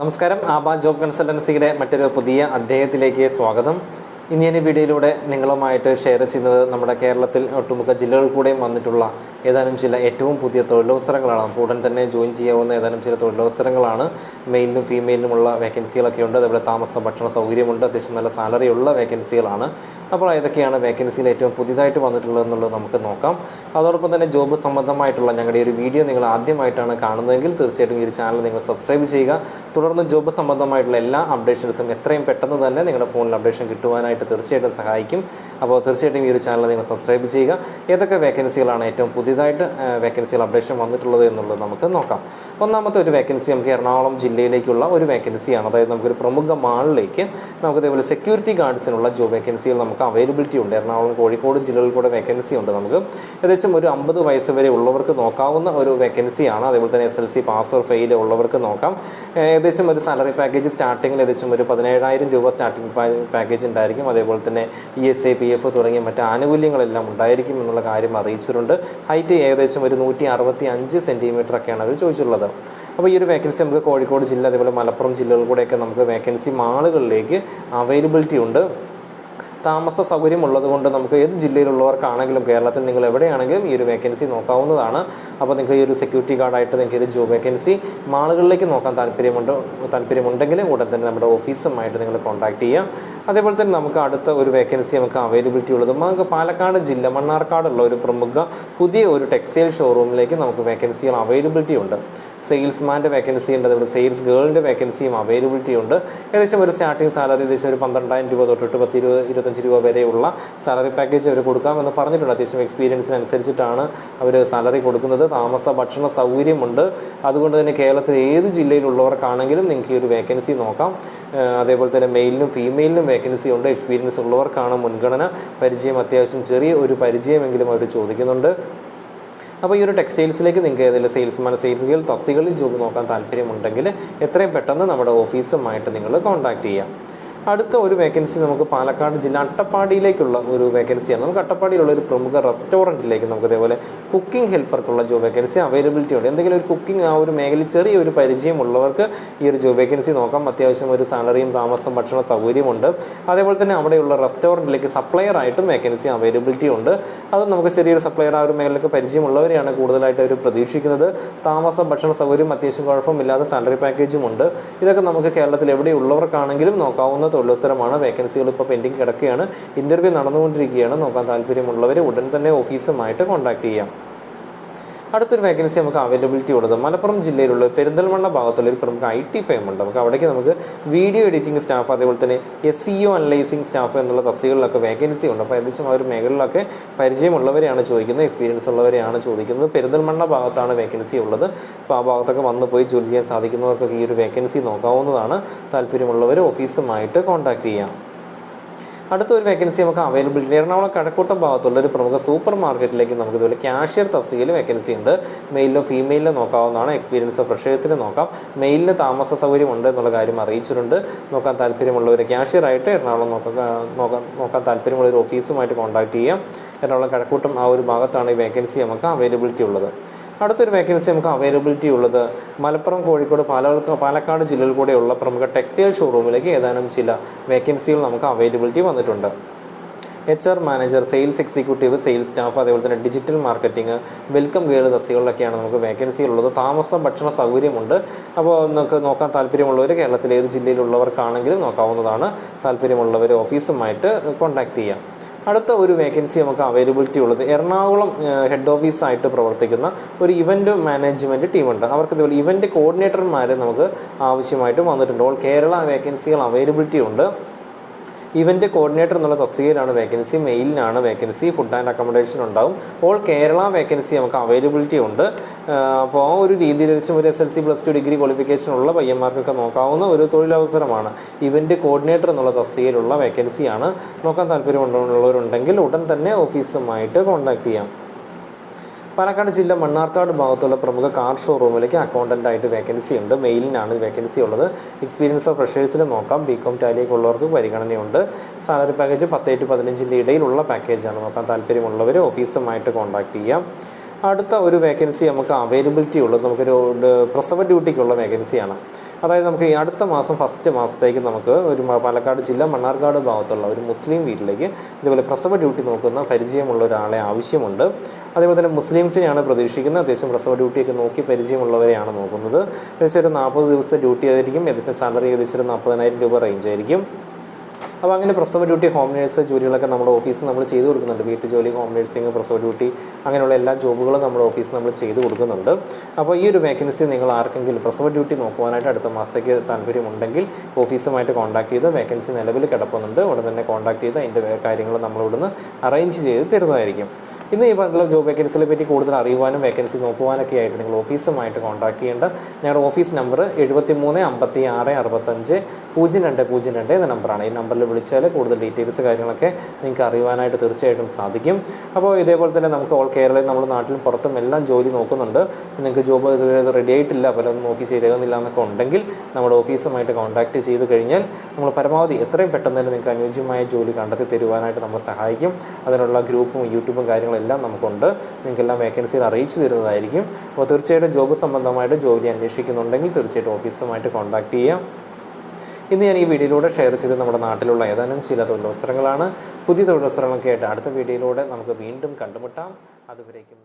നമസ്കാരം. ആബാ ജോബ് കൺസൾട്ടൻസിയുടെ മറ്റൊരു പുതിയ അദ്ദേഹത്തിലേക്ക് സ്വാഗതം. ഇന്ന് ഞാൻ വീഡിയോയിലൂടെ നിങ്ങളുമായിട്ട് ഷെയർ ചെയ്യുന്നത് നമ്മുടെ കേരളത്തിൽ ഒട്ടുമുക്ക ജില്ലകളിൽ കൂടെയും വന്നിട്ടുള്ള ഏതാനും ചില ഏറ്റവും പുതിയ തൊഴിലവസരങ്ങളാണ്. ഉടൻ തന്നെ ജോയിൻ ചെയ്യാവുന്ന ഏതാനും ചില തൊഴിലവസരങ്ങളാണ്. മെയിലിനും ഫീമെയിലിനുമുള്ള വേക്കൻസികളൊക്കെ ഉണ്ട്. അതേപോലെ താമസ ഭക്ഷണ സൗകര്യമുണ്ട്. അത്യാവശ്യം നല്ല സാലറി ഉള്ള വേക്കൻസികളാണ് അപ്പോൾ ഏതൊക്കെയാണ് വേക്കൻസിയിൽ ഏറ്റവും പുതിയതായിട്ട് വന്നിട്ടുള്ളതെന്നുള്ളത് നമുക്ക് നോക്കാം. അതോടൊപ്പം തന്നെ ജോബ് സംബന്ധമായിട്ടുള്ള ഞങ്ങളുടെ ഒരു വീഡിയോ നിങ്ങൾ ആദ്യമായിട്ടാണ് കാണുന്നതെങ്കിൽ തീർച്ചയായിട്ടും ഈ ചാനൽ നിങ്ങൾ സബ്സ്ക്രൈബ് ചെയ്യുക. തുടർന്ന് ജോബ് സംബന്ധമായിട്ടുള്ള എല്ലാ അപ്ഡേഷൻസും എത്രയും പെട്ടെന്ന് തന്നെ നിങ്ങളുടെ ഫോണിൽ അപ്ഡേഷൻ കിട്ടുവാനായിട്ട് തീർച്ചയായിട്ടും സഹായിക്കും. അപ്പോൾ തീർച്ചയായിട്ടും ഈ ഒരു ചാനൽ നിങ്ങൾ സബ്സ്ക്രൈബ് ചെയ്യുക. ഏതൊക്കെ വേക്കൻസികളാണ് ഏറ്റവും പുതിയതായിട്ട് വേക്കൻസികൾ അപ്ഡേഷൻ വന്നിട്ടുള്ളത് എന്നുള്ളത് നമുക്ക് നോക്കാം. ഒന്നാമത്തെ ഒരു വേക്കൻസി നമുക്ക് എറണാകുളം ജില്ലയിലേക്കുള്ള ഒരു വേക്കൻസിയാണ് അതായത് നമുക്കൊരു പ്രമുഖ മാളിലേക്ക് നമുക്ക് ഇതേപോലെ സെക്യൂരിറ്റി ഗാർഡ്സിനുള്ള ജോബ് വേക്കൻസികൾ നമുക്ക് അവൈലബിലിറ്റി ഉണ്ട്. എറണാകുളം കോഴിക്കോട് ജില്ലകളിൽ കൂടെ വേക്കൻസി ഉണ്ട് നമുക്ക്. ഏകദേശം ഒരു അമ്പത് വയസ്സ് വരെ ഉള്ളവർക്ക് നോക്കാവുന്ന ഒരു വേക്കൻസിയാണ് അതേപോലെ തന്നെ S L C pass or fail ഉള്ളവർക്ക് നോക്കാം. ഏകദേശം ഒരു സാലറി പാക്കേജ് സ്റ്റാർട്ടിങ്ങിൽ ഏകദേശം ഒരു പതിനേഴായിരം രൂപ സ്റ്റാർട്ടിംഗ് പാക്കേജ് ഉണ്ടായിരിക്കും. അതേപോലെ തന്നെ E S I P F തുടങ്ങിയ മറ്റ് ആനുകൂല്യങ്ങളെല്ലാം ഉണ്ടായിരിക്കും എന്നുള്ള കാര്യം അറിയിച്ചിട്ടുണ്ട്. ഹൈറ്റ് ഏകദേശം ഒരു നൂറ്റി അറുപത്തി അഞ്ച് സെന്റിമീറ്റർ ഒക്കെയാണ് അവർ ചോദിച്ചിട്ടുള്ളത്. അപ്പോൾ ഈ ഒരു വേക്കൻസി നമുക്ക് കോഴിക്കോട് ജില്ല അതേപോലെ മലപ്പുറം ജില്ലകളിൽ കൂടെയൊക്കെ നമുക്ക് വേക്കൻസി മാളുകളിലേക്ക് അവൈലബിലിറ്റി ഉണ്ട്. താമസ സൗകര്യം ഉള്ളതുകൊണ്ട് നമുക്ക് ഏത് ജില്ലയിലുള്ളവർക്കാണെങ്കിലും കേരളത്തിൽ നിങ്ങൾ എവിടെയാണെങ്കിലും ഈ ഒരു വേക്കൻസി നോക്കാവുന്നതാണ്. അപ്പോൾ നിങ്ങൾക്ക് ഈ ഒരു സെക്യൂരിറ്റി ഗാർഡായിട്ട് നിങ്ങൾക്ക് ഒരു ജോബ് വേക്കൻസി മാളുകളിലേക്ക് നോക്കാൻ താല്പര്യമുണ്ട് താല്പര്യമുണ്ടെങ്കിൽ ഉടൻ തന്നെ നമ്മുടെ ഓഫീസുമായിട്ട് നിങ്ങൾ കോൺടാക്ട് ചെയ്യുക. അതേപോലെ തന്നെ നമുക്ക് അടുത്ത ഒരു വേക്കൻസി നമുക്ക് അവൈലബിലിറ്റി ഉള്ളത്. നമുക്ക് പാലക്കാട് ജില്ല മണ്ണാർക്കാടുള്ള ഒരു പ്രമുഖ പുതിയ ഒരു ടെക്സ്റ്റൈൽ ഷോറൂമിലേക്ക് നമുക്ക് വേക്കൻസികൾ അവൈലബിലിറ്റി ഉണ്ട്. സെയിൽസ്മാന്റെ വേക്കൻസി ഉണ്ട് അതുപോലെ സെയിൽസ് ഗേളിന്റെ വേക്കൻസിയും അവൈലബിലിറ്റി ഉണ്ട്. ഏകദേശം ഒരു സ്റ്റാർട്ടിംഗ് സാലറി ഏകദേശം ഒരു പന്ത്രണ്ടായിരം രൂപ തൊട്ടിട്ട് പത്ത് ഇരുപത് ഇരുപത്തഞ്ച് രൂപ വരെയുള്ള സാലറി പാക്കേജ് അവർ കൊടുക്കാമെന്ന് പറഞ്ഞിട്ടുണ്ട്. അത്യാവശ്യം എക്സ്പീരിയൻസിനനുസരിച്ചിട്ടാണ് അവർ സാലറി കൊടുക്കുന്നത്. താമസ ഭക്ഷണ സൗകര്യമുണ്ട്. അതുകൊണ്ട് തന്നെ കേരളത്തിൽ ഏത് ജില്ലയിലുള്ളവർക്കാണെങ്കിലും നിങ്ങൾക്ക് ഈ ഒരു വേക്കൻസി നോക്കാം. അതേപോലെ തന്നെ മെയിലിനും ഫീമെയിലിനും വേക്കൻസി ഉണ്ട്. എക്സ്പീരിയൻസ് ഉള്ളവർക്കാണ് മുൻഗണന. പരിചയം അത്യാവശ്യം ചെറിയ ഒരു പരിചയമെങ്കിലും അവർ ചോദിക്കുന്നുണ്ട്. അപ്പോൾ ഈ ഒരു ടെക്സ്റ്റൈൽസിലേക്ക് നിങ്ങൾക്ക് ഏതെങ്കിലും സെയിൽസ്മാൻ സെയിൽസുകൾ തസ്തികളിൽ ജോബ് നോക്കാൻ താല്പര്യമുണ്ടെങ്കിൽ എത്രയും പെട്ടെന്ന് നമ്മുടെ ഓഫീസുമായിട്ട് നിങ്ങൾ കോൺടാക്റ്റ് ചെയ്യാം. അടുത്ത ഒരു വേക്കൻസി നമുക്ക് പാലക്കാട് ജില്ല അട്ടപ്പാടിയിലേക്കുള്ള ഒരു വേക്കൻസിയാണ് നമുക്ക് അട്ടപ്പാടിയിലുള്ള ഒരു പ്രമുഖ റെസ്റ്റോറന്റിലേക്ക് നമുക്ക് ഇതേപോലെ കുക്കിംഗ് ഹെൽപ്പർക്കുള്ള ജോബ് വേക്കൻസി അവൈലബിലിറ്റി ഉണ്ട്. എന്തെങ്കിലും ഒരു കുക്കിംഗ് ആ ഒരു മേഖലയിൽ ചെറിയൊരു പരിചയമുള്ളവർക്ക് ഈ ഒരു ജോബ് വേക്കൻസി നോക്കാം. അത്യാവശ്യം ഒരു സാലറിയും താമസം ഭക്ഷണ സൗകര്യമുണ്ട് അതേപോലെ തന്നെ അവിടെയുള്ള റെസ്റ്റോറന്റിലേക്ക് സപ്ലയർ ആയിട്ടും വേക്കൻസി അവൈലബിലിറ്റി ഉണ്ട്. അത് നമുക്ക് ചെറിയൊരു സപ്ലയർ ആ ഒരു മേഖലയ്ക്ക് പരിചയമുള്ളവരെയാണ് കൂടുതലായിട്ട് അവർ പ്രതീക്ഷിക്കുന്നത്. താമസം ഭക്ഷണ സൗകര്യം അത്യാവശ്യം കുഴപ്പമില്ലാതെ സാലറി പാക്കേജും ഉണ്ട്. ഇതൊക്കെ നമുക്ക് കേരളത്തിൽ എവിടെയുള്ളവർക്കാണെങ്കിലും നോക്കാവുന്ന തൊഴിലവസരമാണ്. വേക്കൻസികൾ ഇപ്പോൾ പെൻഡിങ് കിടക്കുകയാണ്. ഇന്റർവ്യൂ നടന്നുകൊണ്ടിരിക്കുകയാണ്. നോക്കാൻ താല്പര്യമുള്ളവർ ഉടൻ തന്നെ ഓഫീസുമായിട്ട് കോൺടാക്ട് ചെയ്യാം. അടുത്തൊരു വേക്കൻസി നമുക്ക് അവൈലബിലിറ്റി ഉള്ളത് മലപ്പുറം ജില്ലയിലുള്ള പെരിന്തൽമണ്ണ ഭാഗത്തുള്ള ഒരു പ്രമുഖ ഐ ടി ഫേം ഉണ്ട്. നമുക്ക് അവിടേക്ക് നമുക്ക് വീഡിയോ എഡിറ്റിംഗ് സ്റ്റാഫ് അതേപോലെ തന്നെ S C O analysing staff എന്നുള്ള തസ്തികളിലൊക്കെ വേക്കൻസി ഉണ്ട്. അപ്പോൾ ഏകദേശം ആ ഒരു മേഖലയിലൊക്കെ പരിചയമുള്ളവരെയാണ് ചോദിക്കുന്നത് എക്സ്പീരിയൻസ് ഉള്ളവരെയാണ് ചോദിക്കുന്നത്. പെരിന്തൽമണ്ണ ഭാഗത്താണ് വേക്കൻസി ഉള്ളത്. അപ്പോൾ ആ ഭാഗത്തൊക്കെ വന്ന് പോയി ജോലി ചെയ്യാൻ സാധിക്കുന്നവർക്കൊക്കെ ഈ ഒരു വേക്കൻസി നോക്കാവുന്നതാണ്. താല്പര്യമുള്ളവർ ഓഫീസുമായിട്ട് കോൺടാക്ട് ചെയ്യാം. അടുത്ത ഒരു വേക്കൻസി നമുക്ക് അവൈലബിലിറ്റി എറണാകുളം കഴക്കൂട്ടം ഭാഗത്തുള്ള ഒരു പ്രമുഖ സൂപ്പർ മാർക്കറ്റിലേക്ക് നമുക്ക് ഇതുപോലെ ക്യാഷ്യർ തസ്തികയിൽ വേക്കൻസി ഉണ്ട്. മെയിലിലോ ഫീമെയിലോ നോക്കാവുന്നതാണ്. എക്സ്പീരിയൻസ് ഫ്രഷേഴ്സിന് നോക്കാം. മെയിലിന് താമസ സൗകര്യം ഉണ്ട് എന്നുള്ള കാര്യം അറിയിച്ചിട്ടുണ്ട്. നോക്കാൻ താല്പര്യമുള്ളവർ ക്യാഷ്യറായിട്ട് എറണാകുളം നോക്കാൻ നോക്കാൻ താല്പര്യമുള്ള ഒരു ഓഫീസുമായിട്ട് കോൺടാക്ട് ചെയ്യാം. എറണാകുളം കഴക്കൂട്ടം ആ ഒരു ഭാഗത്താണ് ഈ വേക്കൻസി നമുക്ക് അവൈലബിലിറ്റി ഉള്ളത്. അടുത്തൊരു വേക്കൻസി നമുക്ക് അവൈലബിലിറ്റി ഉള്ളത് മലപ്പുറം കോഴിക്കോട് പാലക്കാട് പാലക്കാട് ജില്ലയിൽ കൂടെയുള്ള പ്രമുഖ ടെക്സ്റ്റൈൽ ഷോറൂമിലേക്ക് ഏതാനും ചില വേക്കൻസികൾ നമുക്ക് അവൈലബിലിറ്റി വന്നിട്ടുണ്ട്. H R manager sales executive sales staff അതേപോലെ തന്നെ ഡിജിറ്റൽ മാർക്കറ്റിംഗ് വെൽക്കം ഗേൾ തസ്തികളിലൊക്കെയാണ് നമുക്ക് വേക്കൻസി ഉള്ളത്. താമസ ഭക്ഷണ സൗകര്യമുണ്ട്. അപ്പോൾ നമുക്ക് നോക്കാൻ താല്പര്യമുള്ളവർ കേരളത്തിലെ ഏത് ജില്ലയിലുള്ളവർക്കാണെങ്കിലും നോക്കാവുന്നതാണ്. താല്പര്യമുള്ളവർ ഓഫീസുമായിട്ട് കോൺടാക്റ്റ് ചെയ്യാം. അടുത്ത ഒരു വേക്കൻസി നമുക്ക് അവൈലബിലിറ്റി ഉള്ളത് എറണാകുളം ഹെഡ് ഓഫീസായിട്ട് പ്രവർത്തിക്കുന്ന ഒരു ഇവന്റ് മാനേജ്മെന്റ് ടീമുണ്ട് അവർക്ക് ഇതുപോലെ ഇവന്റ് കോർഡിനേറ്റർമാർ നമുക്ക് ആവശ്യമായിട്ട് വന്നിട്ടുണ്ട്. ഓൾ കേരള വേക്കൻസികൾ അവൈലബിലിറ്റി ഉണ്ട്. ഇവന്റ് കോർഡിനേറ്റർ എന്നുള്ള തസ്തികയിലാണ് വേക്കൻസി മെയിലിനാണ് വേക്കൻസി ഫുഡ് ആൻഡ് അക്കോമഡേഷൻ ഉണ്ടാവും. ഓൾ കേരള വേക്കൻസി നമുക്ക് അവൈലബിലിറ്റി ഉണ്ട്. അപ്പോൾ ആ ഒരു രീതിയിൽ ഏകദേശം ഒരു S L C plus two degree qualification ഉള്ള പയ്യന്മാർക്കൊക്കെ നോക്കാവുന്ന ഒരു തൊഴിലവസരമാണ്. ഇവന്റ് കോർഡിനേറ്റർ എന്നുള്ള തസ്തികയിലുള്ള വേക്കൻസിയാണ് നോക്കാൻ താല്പര്യമുള്ളവരുണ്ടെങ്കിൽ ഉടൻ തന്നെ ഓഫീസുമായിട്ട് കോൺടാക്ട് ചെയ്യാം. പാലക്കാട് ജില്ല മണ്ണാർക്കാട് ഭാഗത്തുള്ള പ്രമുഖ കാർ ഷോറൂമിലേക്ക് അക്കൗണ്ടന്റ് ആയിട്ട് വേക്കൻസി ഉണ്ട്. മെയിലിനാണ് വേക്കൻസി ഉള്ളത്. എക്സ്പീരിയൻസ് ഓഫ് ഫ്രഷേഴ്സിൽ നോക്കാം. ബി കോം ടാലിയൊക്കെ ഉള്ളവർക്ക് പരിഗണനയുണ്ട്. സാലറി പാക്കേജ് പത്ത് ടു പതിനഞ്ചിന്റെ ഇടയിലുള്ള പാക്കേജാണ് നോക്കാൻ താല്പര്യമുള്ളവർ ഓഫീസുമായിട്ട് കോൺടാക്ട് ചെയ്യാം. അടുത്ത ഒരു വേക്കൻസി നമുക്ക് അവൈലബിലിറ്റി ഉള്ളത്. നമുക്കൊരു പ്രസവ ഡ്യൂട്ടിക്കുള്ള വേക്കൻസിയാണ് അതായത് നമുക്ക് ഈ അടുത്ത മാസം ഫസ്റ്റ് മാസത്തേക്ക് നമുക്ക് ഒരു പാലക്കാട് ജില്ല മണ്ണാർക്കാട് ഭാഗത്തുള്ള ഒരു മുസ്ലിം വീട്ടിലേക്ക് ഇതുപോലെ പ്രസവ ഡ്യൂട്ടി നോക്കുന്ന പരിചയമുള്ള ഒരാളെ ആവശ്യമുണ്ട്. അതേപോലെ തന്നെ മുസ്ലിംസിനെയാണ് പ്രതീക്ഷിക്കുന്നത്. അത്യാവശ്യം പ്രസവ ഡ്യൂട്ടിയൊക്കെ നോക്കി പരിചയമുള്ളവരെയാണ് നോക്കുന്നത്. ഏകദേശം ഒരു നാൽപ്പത് ദിവസത്തെ ഡ്യൂട്ടി ആയിരിക്കും. ഏകദേശം സാലറി ഏകദേശം ഒരു നാൽപ്പതിനായിരം രൂപ റേഞ്ച് ആയിരിക്കും. അപ്പോൾ അങ്ങനെ പ്രസവ ഡ്യൂട്ടി ഹോം നേഴ്സ് ജോലികളൊക്കെ നമ്മുടെ ഓഫീസിൽ നമ്മൾ ചെയ്തു കൊടുക്കുന്നുണ്ട്. വീട്ടു ജോലി ഹോം നേഴ്സിംഗ് പ്രസവ ഡ്യൂട്ടി അങ്ങനെയുള്ള എല്ലാ ജോബുകളും നമ്മുടെ ഓഫീസിൽ നമ്മൾ ചെയ്തു കൊടുക്കുന്നുണ്ട്. അപ്പോൾ ഈ ഒരു വേക്കൻസി നിങ്ങൾ ആർക്കെങ്കിലും പ്രസവ ഡ്യൂട്ടി നോക്കുവാനായിട്ട് അടുത്ത മാസത്തേക്ക് താല്പര്യമുണ്ടെങ്കിൽ ഓഫീസുമായിട്ട് കോൺടാക്ട് ചെയ്ത് വേക്കൻസി നിലവിൽ കിടപ്പുന്നുണ്ട് ഉടൻ തന്നെ കോൺടാക്ട് ചെയ്ത് അതിന്റെ കാര്യങ്ങൾ നമ്മളിവിടുന്ന് അറേഞ്ച് ചെയ്ത് തരുന്നതായിരിക്കും. ഇന്ന് ഈ പറഞ്ഞ ജോബ് വേക്കൻസികളെ പറ്റി കൂടുതൽ അറിയുവാനും വേക്കൻസി നോക്കുവാനൊക്കെ ആയിട്ട് നിങ്ങൾ ഓഫീസുമായിട്ട് കോൺടാക്ട് ചെയ്യേണ്ട. ഞങ്ങളുടെ ഓഫീസ് നമ്പർ എഴുപത്തി മൂന്ന് അമ്പത്തി ആറ് അറുപത്തഞ്ച് പൂജ്യം രണ്ട് പൂജ്യം രണ്ട് എന്ന നമ്പറാണ് ഈ നമ്പറിൽ വിളിച്ചാൽ കൂടുതൽ ഡീറ്റെയിൽസ് കാര്യങ്ങളൊക്കെ നിങ്ങൾക്ക് അറിയുവാനായിട്ട് തീർച്ചയായിട്ടും സാധിക്കും. അപ്പോൾ ഇതേപോലെ തന്നെ നമുക്ക് ഓൾ കേരളയിൽ നമ്മുടെ നാട്ടിലും പുറത്തും എല്ലാം ജോലി നോക്കുന്നുണ്ട്. നിങ്ങൾക്ക് ജോബ് റെഡി ആയിട്ടില്ല പലതും നോക്കി ശരിയാകുന്നില്ല എന്നൊക്കെ ഉണ്ടെങ്കിൽ നമ്മുടെ ഓഫീസുമായിട്ട് കോൺടാക്ട് ചെയ്ത് കഴിഞ്ഞാൽ നമ്മൾ പരമാവധി എത്രയും പെട്ടെന്ന് തന്നെ നിങ്ങൾക്ക് അനുയോജ്യമായ ജോലി കണ്ടെത്തി തരുവാനായിട്ട് നമ്മൾ സഹായിക്കും. അതിനുള്ള ഗ്രൂപ്പും യൂട്യൂബും കാര്യങ്ങളെല്ലാം നമുക്കുണ്ട്. നിങ്ങൾക്കെല്ലാം വേക്കൻസിയിൽ അറിയിച്ചു തരുന്നതായിരിക്കും. അപ്പോൾ തീർച്ചയായിട്ടും ജോബ് സംബന്ധമായിട്ട് ജോലി അന്വേഷിക്കുന്നുണ്ടെങ്കിൽ തീർച്ചയായിട്ടും ഓഫീസുമായിട്ട് കോൺടാക്ട് ചെയ്യാം. ഇന്ന് ഞാൻ ഈ വീഡിയോയിലൂടെ ഷെയർ ചെയ്ത് നമ്മുടെ നാട്ടിലുള്ള ഏതാനും ചില തൊഴിലവസരങ്ങളാണ്. പുതിയ തൊഴിലവസരങ്ങളൊക്കെ ആയിട്ട് അടുത്ത വീഡിയോയിലൂടെ നമുക്ക് വീണ്ടും കണ്ടുമുട്ടാം. അതുവരേക്കും.